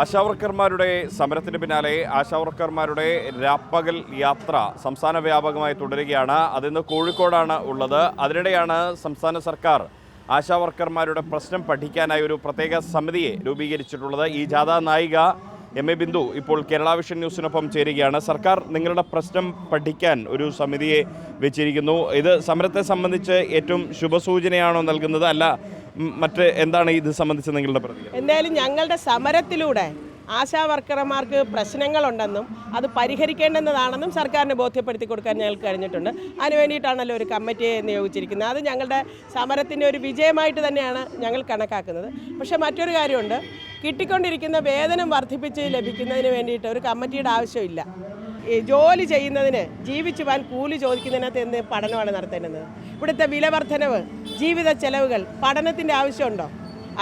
ആശാവർക്കർമാരുടെ സമരത്തിന് പിന്നാലെ ആശാവർക്കർമാരുടെ രാപ്പകൽ യാത്ര സംസ്ഥാന വ്യാപകമായി തുടരുകയാണ്. അതിന്ന് കോഴിക്കോടാണ് ഉള്ളത്. അതിനിടെയാണ് സംസ്ഥാന സർക്കാർ ആശാവർക്കർമാരുടെ പ്രശ്നം പഠിക്കാനായി ഒരു പ്രത്യേക സമിതിയെ രൂപീകരിച്ചിട്ടുള്ളത്. ഈ ജാഥാ നായിക എം എ ബിന്ദു ഇപ്പോൾ കേരള വിഷൻ ന്യൂസിനൊപ്പം ചേരുകയാണ്. സർക്കാർ നിങ്ങളുടെ പ്രശ്നം പഠിക്കാൻ ഒരു സമിതിയെ വെച്ചിരിക്കുന്നു. ഇത് സമരത്തെ സംബന്ധിച്ച് ഏറ്റവും ശുഭസൂചനയാണോ നൽകുന്നത്? അല്ല മറ്റ് എന്താണ് ഇത് സംബന്ധിച്ച് നിങ്ങളുടെ പ്രതികരണം? എന്തായാലും ഞങ്ങളുടെ സമരത്തിലൂടെ ആശാ വർക്കർമാർക്ക് പ്രശ്നങ്ങളുണ്ടെന്നും അത് പരിഹരിക്കേണ്ടുന്നതാണെന്നും സർക്കാരിന് ബോധ്യപ്പെടുത്തി കൊടുക്കാൻ ഞങ്ങൾക്ക് കഴിഞ്ഞിട്ടുണ്ട്. അതിന് വേണ്ടിയിട്ടാണല്ലോ ഒരു കമ്മിറ്റിയെ നിയോഗിച്ചിരിക്കുന്നത്. അത് ഞങ്ങളുടെ സമരത്തിന്റെ ഒരു വിജയമായിട്ട് തന്നെയാണ് ഞങ്ങൾ കണക്കാക്കുന്നത്. പക്ഷേ മറ്റൊരു കാര്യമുണ്ട്. കിട്ടിക്കൊണ്ടിരിക്കുന്ന വേതനം വർദ്ധിപ്പിച്ച് ലഭിക്കുന്നതിന് വേണ്ടിയിട്ട് ഒരു കമ്മിറ്റിയുടെ ആവശ്യമില്ല. ജോലി ചെയ്യുന്നതിന് ജീവിച്ചു പോകാൻ കൂലി ചോദിക്കുന്നതിനകത്ത് എന്ത് പഠനമാണ് നടത്തേണ്ടത്? ഇവിടുത്തെ വിലവർദ്ധനവ് ജീവിത ചെലവുകൾ പഠനത്തിന്റെ ആവശ്യമുണ്ടോ?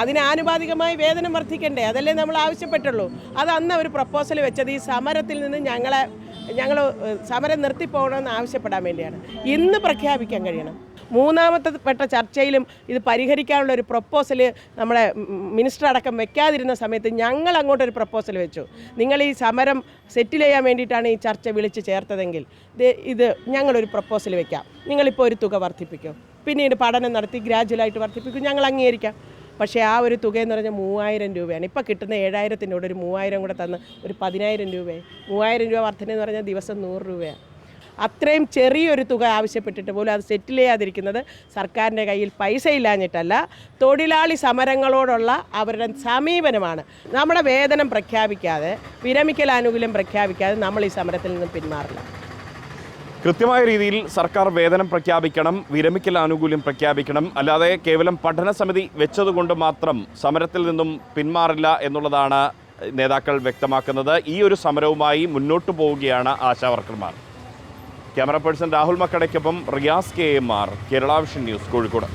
അതിന് ആനുപാതികമായി വേതനം വർദ്ധിക്കണ്ടേ? അതല്ലേ നമ്മൾ ആവശ്യപ്പെട്ടുള്ളൂ. അത് അന്ന് അവർ പ്രപ്പോസൽ വെച്ചത് ഈ സമരത്തിൽ നിന്ന് ഞങ്ങളെ ഞങ്ങൾ സമരം നിർത്തിപ്പോകണമെന്ന് ആവശ്യപ്പെടാൻ വേണ്ടിയാണ്. ഇന്ന് പ്രഖ്യാപിക്കാൻ കഴിയണം. മൂന്നാമത്തെ പെട്ട ചർച്ചയിലും ഇത് പരിഹരിക്കാനുള്ള ഒരു പ്രപ്പോസൽ നമ്മളെ മിനിസ്റ്റർ അടക്കം വെക്കാതിരുന്ന സമയത്ത് ഞങ്ങൾ അങ്ങോട്ടൊരു പ്രപ്പോസൽ വെച്ചു. നിങ്ങൾ ഈ സമരം സെറ്റിൽ ചെയ്യാൻ വേണ്ടിയിട്ടാണ് ഈ ചർച്ച വിളിച്ച് ചേർത്തതെങ്കിൽ ഇത് ഇത് ഞങ്ങളൊരു പ്രപ്പോസൽ വെക്കാം. നിങ്ങളിപ്പോൾ ഒരു തുക വർദ്ധിപ്പിക്കും. പിന്നീട് പഠനം നടത്തി ഗ്രാജുവലായിട്ട് വർദ്ധിപ്പിക്കും. ഞങ്ങൾ അംഗീകരിക്കാം. പക്ഷേ ആ ഒരു തുക എന്ന് പറഞ്ഞാൽ മൂവായിരം രൂപയാണ്. ഇപ്പോൾ കിട്ടുന്ന ഏഴായിരത്തിനോട് ഒരു മൂവായിരം കൂടെ തന്ന് ഒരു പതിനായിരം രൂപയെ മൂവായിരം രൂപ വർധന എന്ന് പറഞ്ഞാൽ ദിവസം നൂറ് രൂപയാണ്. അത്രയും ചെറിയൊരു തുക ആവശ്യപ്പെട്ടിട്ട് പോലും അത് സെറ്റിൽ ചെയ്യാതിരിക്കുന്നത് സർക്കാരിന്റെ കയ്യിൽ പൈസ ഇല്ലാഞ്ഞിട്ടല്ല തൊഴിലാളി സമരങ്ങളോടുള്ള അവരുടെ സമീപനമാണ്. നമ്മുടെ വേതനം പ്രഖ്യാപിക്കാതെ വിരമിക്കൽ ആനുകൂല്യം പ്രഖ്യാപിക്കാതെ നമ്മൾ ഈ സമരത്തിൽ നിന്നും പിന്മാറില്ല. കൃത്യമായ രീതിയിൽ സർക്കാർ വേതനം പ്രഖ്യാപിക്കണം വിരമിക്കൽ ആനുകൂല്യം പ്രഖ്യാപിക്കണം. അല്ലാതെ കേവലം പഠന സമിതി വെച്ചതുകൊണ്ട് മാത്രം സമരത്തിൽ നിന്നും പിന്മാറില്ല എന്നുള്ളതാണ് നേതാക്കൾ വ്യക്തമാക്കുന്നത്. ഈ ഒരു സമരവുമായി മുന്നോട്ടു പോവുകയാണ് ആശാവർക്കർമാർ camera person Rahul മക്കടയ്ക്കൊപ്പം Riyas K M R Kerala vision news Kozhikode.